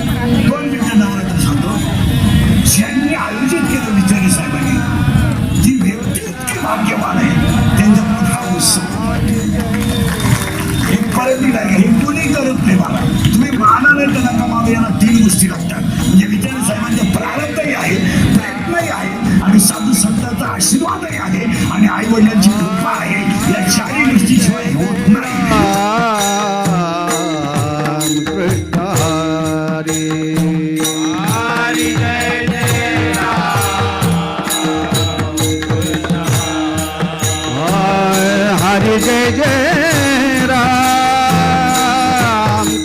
सुरू दोन मिनिटं नवरात्र सांगतो. ज्यांनी आयोजित केलं विचारे साहेबांनी ती व्यक्ती इतकी भाग्यवान आहे. त्यांचा हा उत्सव. एक परत नाही हे कोणी करत नाही मला तुम्ही मला नाही तर नका मला यांना तीन गोष्टी लागतात. म्हणजे विचारे साहेबांचे प्रारंभही आहे प्रयत्नही आहे आणि साधू संतांचा आशीर्वादही आहे आणि आई वडिलांची कृपा आहे. हरी जय जय राम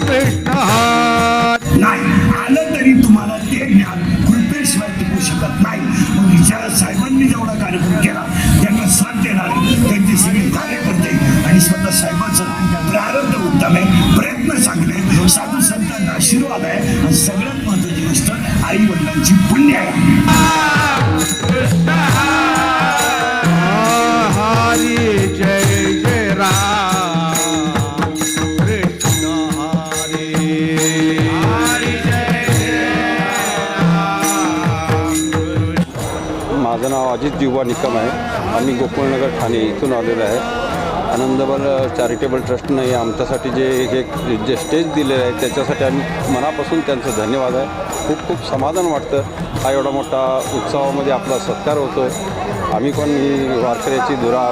कृष्ण नाही आलं तरी तुम्हाला ते ज्ञान कृपेशिवाय टिकू शकत नाही. मग विचारा साहेबांनी जेवढा कार्यक्रम केला त्यांना साथ देणारे त्यांचे सगळे कार्यकर्ते आणि स्वतः साहेबांचं प्रारंभ उत्तम आहे प्रयत्न चांगले साधू संतांना आशीर्वाद आहे आणि सगळ्यात महत्वाची गोष्ट आई वडिलांची पुण्य आहे. नाव निकम आहे. आम्ही गोकुळनगर ठाणे इथून आलेलो आहे. आनंदबल चॅरिटेबल ट्रस्टनं हे आमच्यासाठी जे हे जे स्टेज दिलेलं आहे त्याच्यासाठी आम्ही मनापासून त्यांचं धन्यवाद आहे. खूप खूप समाधान वाटतं. हा एवढा मोठा उत्सवामध्ये आपला सत्कार होतो. आम्ही पण ही वारकऱ्याची धुरा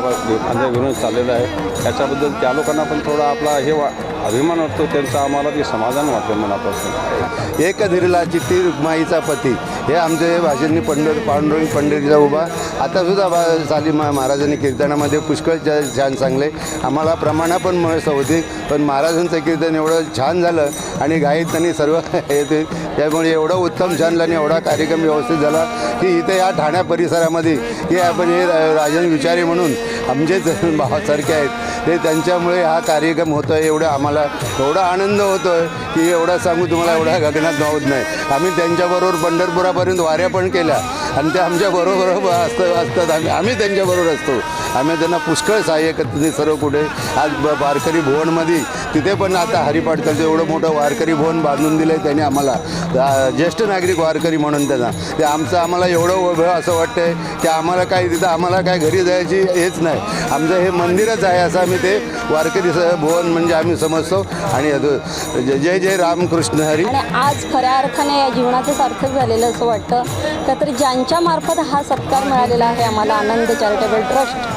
खांद्या घेऊन चाललेलो आहे. त्याच्याबद्दल त्या लोकांना पण थोडा आपला हे वा अभिमान वाटतो त्यांचं आम्हाला ते समाधान वाटतं मनापासून. एक धीरला चित्ती रुक्माईचा पती. हे आमचे भाषेंनी पंढर पांडुरंग पंढरीचा उभा. आतासुद्धा बा साली मा महाराजांनी कीर्तनामध्ये पुष्कळ छान सांगले. आम्हाला प्रमाणा पण मस्त होती पण महाराजांचं कीर्तन एवढं छान झालं आणि गायत त्यांनी सर्व येते. त्यामुळे एवढं उत्तम छान आणि एवढा कार्यक्रम व्यवस्थित झाला की इथे या ठाण्या परिसरामध्ये की आपण हे राजन विचारे म्हणून आमचेच भावासारखे आहेत. ते त्यांच्यामुळे हा कार्यक्रम होतो आहे एवढं आम्हाला एवढा आनंद होतो आहे की एवढा सांगू तुम्हाला एवढा गगनात मावत नाही. आम्ही त्यांच्याबरोबर पंढरपुरापर्यंत वाऱ्या पण केल्या आणि ते आमच्याबरोबर असतं असतात. आम्ही आम्ही त्यांच्याबरोबर असतो. आम्ही त्यांना पुष्कळ सहाय्य करतो ते सर्व कुठे. आज ब वारकरी भुवनमध्ये तिथे पण आता हरिपाटकरचं एवढं मोठं वारकरी भवन बांधून दिलं आहे त्यांनी आम्हाला. ज्येष्ठ नागरिक वारकरी म्हणून त्यांना. ते आमचं आम्हाला एवढं उभं असं वाटतंय की आम्हाला काय तिथं आम्हाला काय घरी जायची हेच नाही. आमचं हे मंदिरच आहे असं आम्ही ते वारकरी भुवन म्हणजे आम्ही समजतो. आणि जय जय रामकृष्ण हरी. आज खऱ्या अर्थाने या जीवनाचं सार्थक झालेलं असं वाटतं. का तर ज्यांच्या मार्फत हा सत्कार मिळालेला आहे आम्हाला आनंद चॅरिटेबल ट्रस्ट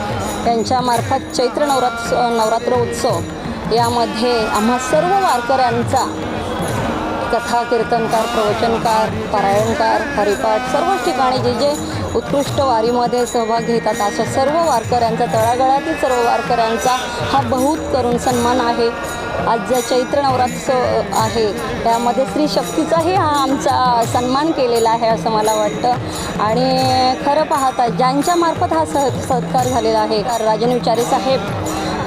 त्यांच्यामार्फत चैत्र नवरात्र नवरात्र उत्सव. यामध्ये आम्हा सर्व वारकऱ्यांचा कथा कीर्तनकार प्रवचनकार पारायणकार हरिपाठ सर्वच ठिकाणी जे जे उत्कृष्ट वारीमध्ये सहभाग घेतात अशा सर्व वारकऱ्यांचा तळागळातील सर्व वारकऱ्यांचा हा बहुत करून सन्मान आहे. आज ज्या चैत्र नवरात्रोत्सव आहे त्यामध्ये स्त्री शक्तीचाही हा आमचा सन्मान केलेला आहे असं मला वाटतं. आणि खरं पाहता ज्यांच्यामार्फत हा सह सत्कार झालेला आहे राजन विचारे साहेब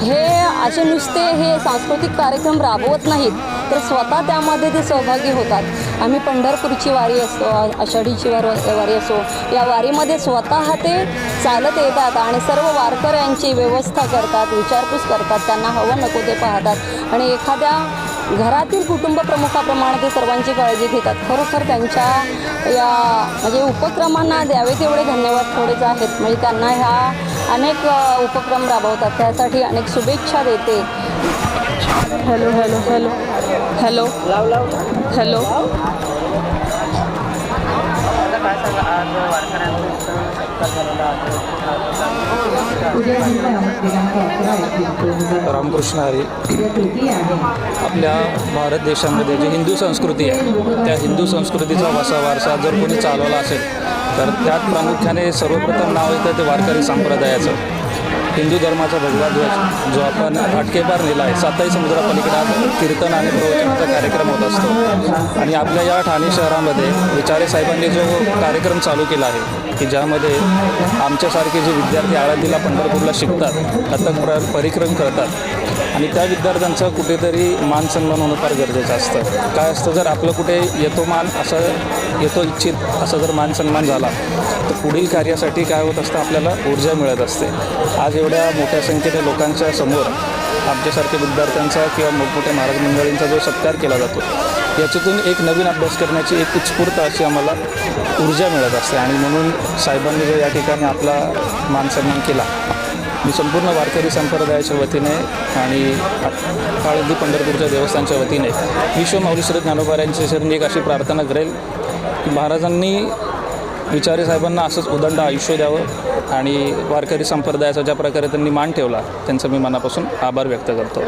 हे असे नुसते हे सांस्कृतिक कार्यक्रम राबवत नाहीत. तर स्वतः त्यामध्ये ते सहभागी होतात. आम्ही पंढरपूरची वारी असतो आषाढीची वार वारी असो या वारीमध्ये स्वतः ते चालत येतात आणि सर्व वारकऱ्यांची व्यवस्था करतात विचारपूस करतात त्यांना हवं नको ते पाहतात आणि एखाद्या घरातील कुटुंब प्रमुखाप्रमाणे ते सर्वांची काळजी घेतात. खरोखर त्यांच्या या म्हणजे उपक्रमांना द्यावे तेवढे धन्यवाद थोडेच आहेत. म्हणजे त्यांना ह्या अनेक उपक्रम राबवतात. त्यासाठी अनेक शुभेच्छा देते. Hello hello hello. Hello. Hello. Ramakrishna Hari. आपल्या भारत देशामध्ये जी हिंदू संस्कृती आहे त्या हिंदू संस्कृतीचा वसा वारसा जर कोणी चालवला असेल तर त्यात प्रामुख्याने सर्वप्रथम नाव येतं ते वारकरी संप्रदायाचं. हिंदू धर्माचा भगवा ध्वज जो आपण अटकेपार नेला आहे साताई समुद्रापलीकडे आज कीर्तन आणि प्रवचनाचा कार्यक्रम होत असतो. आणि आपल्या या ठाणे शहरामध्ये विचारे साहेबांनी जो कार्यक्रम चालू केला आहे की ज्यामध्ये आमच्यासारखे जे विद्यार्थी आळंदीला पंढरपूरला शिकतात कथक प्र परिक्रम करतात आणि त्या विद्यार्थ्यांचा कुठेतरी मान सन्मान होणं फार गरजेचं असतं. काय असतं जर आपलं कुठे येतो मान असं येतो इच्छित असं जर मान सन्मान झाला तर पुढील कार्यासाठी काय होत असतं आपल्याला ऊर्जा मिळत असते. आज एवढ्या मोठ्या संख्येने लोकांच्या समोर आमच्यासारख्या विद्यार्थ्यांचा किंवा मोठमोठ्या महाराज मंडळींचा जो सत्कार केला जातो याच्यातून एक नवीन अभ्यास करण्याची एक उत्स्फूर्त अशी आम्हाला ऊर्जा मिळत असते. आणि म्हणून साहेबांनी जो या ठिकाणी आपला मानसन्मान केला मी संपूर्ण वारकरी संप्रदायाच्या वतीने आणि काळदी पंढरपूरच्या देवस्थानच्या वतीने विश्व श्री ज्ञानोबा यांच्या चरणी एक अशी प्रार्थना करेल की महाराजांनी विचारे साहेबांना असंच उदंड आयुष्य द्यावं आणि वारकरी संप्रदायाचा ज्या प्रकारे त्यांनी मान ठेवला त्यांचा मी मनापासून आभार व्यक्त करतो.